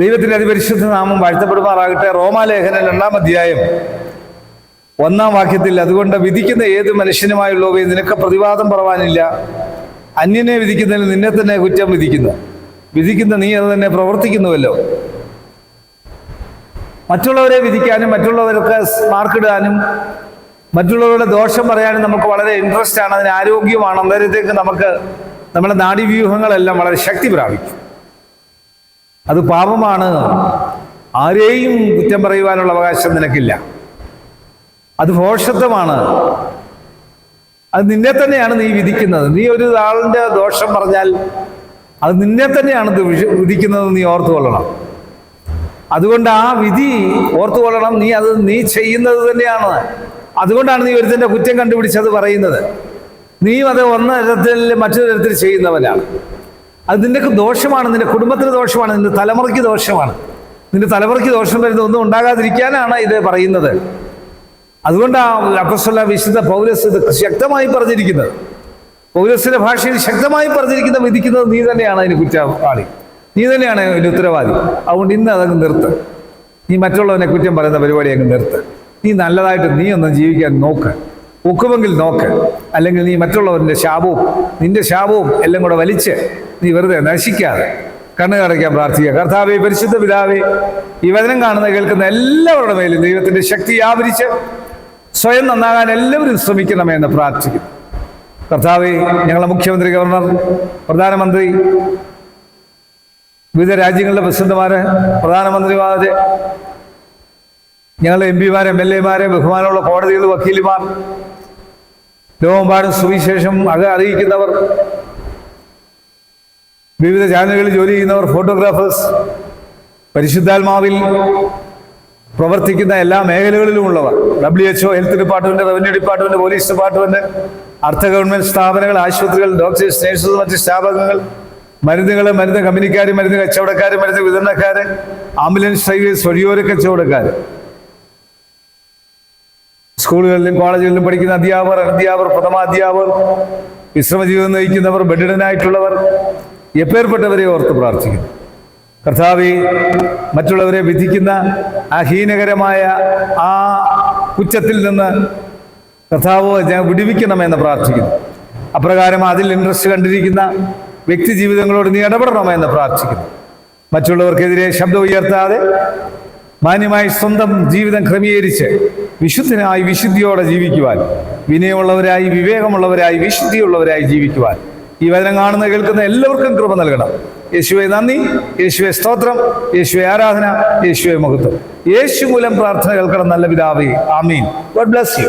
ദൈവത്തിന്റെ അതിപരിശുദ്ധ നാമം വാഴ്ത്തപ്പെടുമാറാകട്ടെ. റോമാലേഖനം രണ്ടാം അധ്യായം ഒന്നാം വാക്യത്തിൽ അതുകൊണ്ട് വിധിക്കുന്ന ഏത് മനുഷ്യനുമായുള്ളവയെ നിനക്ക് പ്രതിവാദം പറവാനില്ല. അന്യനെ വിധിക്കുന്നതിന് നിന്നെ തന്നെ കുറ്റം വിധിക്കുന്നു. വിധിക്കുന്ന നീ അത് തന്നെ പ്രവർത്തിക്കുന്നുവല്ലോ. മറ്റുള്ളവരെ വിധിക്കാനും മറ്റുള്ളവർക്ക് മാർക്കിടാനും മറ്റുള്ളവരുടെ ദോഷം പറയാനും നമുക്ക് വളരെ ഇൻട്രസ്റ്റ് ആണ്. അതിന് ആരോഗ്യമാണ്. അന്നേരത്തേക്ക് നമുക്ക് നമ്മുടെ നാഡീവ്യൂഹങ്ങളെല്ലാം വളരെ ശക്തി പ്രാപിക്കും. അത് പാപമാണ്. ആരെയും കുറ്റം പറയുവാനുള്ള അവകാശം നിനക്കില്ല. അത് ഭോഷത്വമാണ്. അത് നിന്നെ തന്നെയാണ് നീ വിധിക്കുന്നത്. നീ ഒരു ആളിന്റെ ദോഷം പറഞ്ഞാൽ അത് നിന്നെ തന്നെയാണ് വിധിക്കുന്നത് നീ ഓർത്തു കൊള്ളണം അതുകൊണ്ട് ആ വിധി ഓർത്തു കൊള്ളണം നീ അത് നീ ചെയ്യുന്നത് തന്നെയാണ്. അതുകൊണ്ടാണ് നീ ഒരുത്തന്റെ കുറ്റം കണ്ടുപിടിച്ചത് പറയുന്നത്. നീയും അത് ഒന്ന് തരത്തിൽ മറ്റൊരു തരത്തിൽ ചെയ്യുന്നവനാണ്. അത് നിന്റെ ദോഷമാണ് നിന്റെ കുടുംബത്തിന് ദോഷമാണ് നിന്റെ തലമുറയ്ക്ക് ദോഷമാണ്. നിന്റെ തലമുറയ്ക്ക് ദോഷം വരുന്ന ഒന്നും ഉണ്ടാകാതിരിക്കാനാണ് ഇത് പറയുന്നത്. അതുകൊണ്ട് ആ അപ്പസ്വല വിശുദ്ധ പൗരസ് ഇത് ശക്തമായി പറഞ്ഞിരിക്കുന്നത്. പൗരസിന്റെ ഭാഷയിൽ ശക്തമായി പറഞ്ഞിരിക്കുന്ന വിധിക്കുന്നത് നീ തന്നെയാണ് അതിന് കുറ്റവാളി. നീ തന്നെയാണ് അതിന് ഉത്തരവാദി. അതുകൊണ്ട് ഇന്ന് അതങ്ങ് നിർത്ത്. നീ മറ്റുള്ളവനെ കുറ്റം പറയുന്ന പരിപാടി അങ്ങ് നിർത്ത്. നീ നല്ലതായിട്ട് നീ ഒന്ന് ജീവിക്കാൻ നോക്ക്. ഒക്കുമെങ്കിൽ നോക്ക്. അല്ലെങ്കിൽ നീ മറ്റുള്ളവരുടെ ശാപവും നിന്റെ ശാപവും എല്ലാം കൂടെ വലിച്ച് നീ വെറുതെ നശിക്കാതെ കണ്ണു കടയ്ക്കാൻ പ്രാർത്ഥിക്കുക. കർത്താവെ പരിശുദ്ധ പിതാവേ ഈ വചനം കാണുന്ന കേൾക്കുന്ന എല്ലാവരുടെ മേലും ദൈവത്തിന്റെ ശക്തി ആവരിച്ച് സ്വയം നന്നാകാൻ എല്ലാവരും ശ്രമിക്കണമേ എന്ന് പ്രാർത്ഥിക്കുന്നു. കർത്താവെ ഞങ്ങളുടെ മുഖ്യമന്ത്രി ഗവർണർ പ്രധാനമന്ത്രി വിവിധ രാജ്യങ്ങളിലെ പ്രസിഡന്റുമാര് പ്രധാനമന്ത്രിമാര് ഞങ്ങളുടെ എം പിമാരെ എം എൽ എമാരെ ബഹുമാനമുള്ള കോടതികൾ വക്കീലുമാർ ലോകമെമ്പാടും സുവിശേഷം അത് അറിയിക്കുന്നവർ വിവിധ ചാനലുകളിൽ ജോലി ചെയ്യുന്നവർ ഫോട്ടോഗ്രാഫേഴ്സ് പരിശുദ്ധാത്മാവിൽ പ്രവർത്തിക്കുന്ന എല്ലാ മേഖലകളിലുമുള്ളവർ W HO health department revenue department police department അർദ്ധ ഗവൺമെന്റ് സ്ഥാപനങ്ങൾ ആശുപത്രികൾ ഡോക്ടേഴ്സ് നഴ്സസ് മറ്റ് സ്ഥാപനങ്ങൾ മരുന്നുകൾ മരുന്ന് കമ്പനിക്കാർ മരുന്ന് കച്ചവടക്കാർ മരുന്ന് വിതരണക്കാർ ആംബുലൻസ് ഡ്രൈവേഴ്സ് വഴിയോര കച്ചവടക്കാർ സ്കൂളുകളിലും കോളേജുകളിലും പഠിക്കുന്ന അധ്യാപകർ അധ്യാപകർ പ്രഥമാധ്യാപകർ വിശ്രമ ജീവിതം നയിക്കുന്നവർ ബെഡിഡനായിട്ടുള്ളവർ എപ്പേർപ്പെട്ടവരെ ഓർത്ത് പ്രാർത്ഥിക്കുന്നു. കർത്താവെ മറ്റുള്ളവരെ വിധിക്കുന്ന ആ ഹീനകരമായ ആ കുറ്റത്തിൽ നിന്ന് കർത്താവ് ഞാൻ വിടുവിക്കണമെന്ന് പ്രാർത്ഥിക്കുന്നു. അപ്രകാരം അതിൽ ഇൻട്രസ്റ്റ് കണ്ടിരിക്കുന്ന വ്യക്തി ജീവിതങ്ങളോട് നീ ഇടപെടണമെന്ന് പ്രാർത്ഥിക്കുന്നു. മറ്റുള്ളവർക്കെതിരെ ശബ്ദം ഉയർത്താതെ മാന്യമായി സ്വന്തം ജീവിതം ക്രമീകരിച്ച് വിശുദ്ധനായി വിശുദ്ധിയോടെ ജീവിക്കുവാൻ വിനയമുള്ളവരായി വിവേകമുള്ളവരായി വിശുദ്ധിയുള്ളവരായി ജീവിക്കുവാൻ ഈ വചനം കാണുന്ന കേൾക്കുന്ന എല്ലാവർക്കും കൃപ നൽകണം. യേശുവെ നന്ദി യേശുവെ സ്തോത്രം യേശുവെ ആരാധന യേശുവെ മഹത്വം. യേശു മൂലം പ്രാർത്ഥന കേൾക്കണം നല്ല പിതാവേ. ആമീൻ. God bless you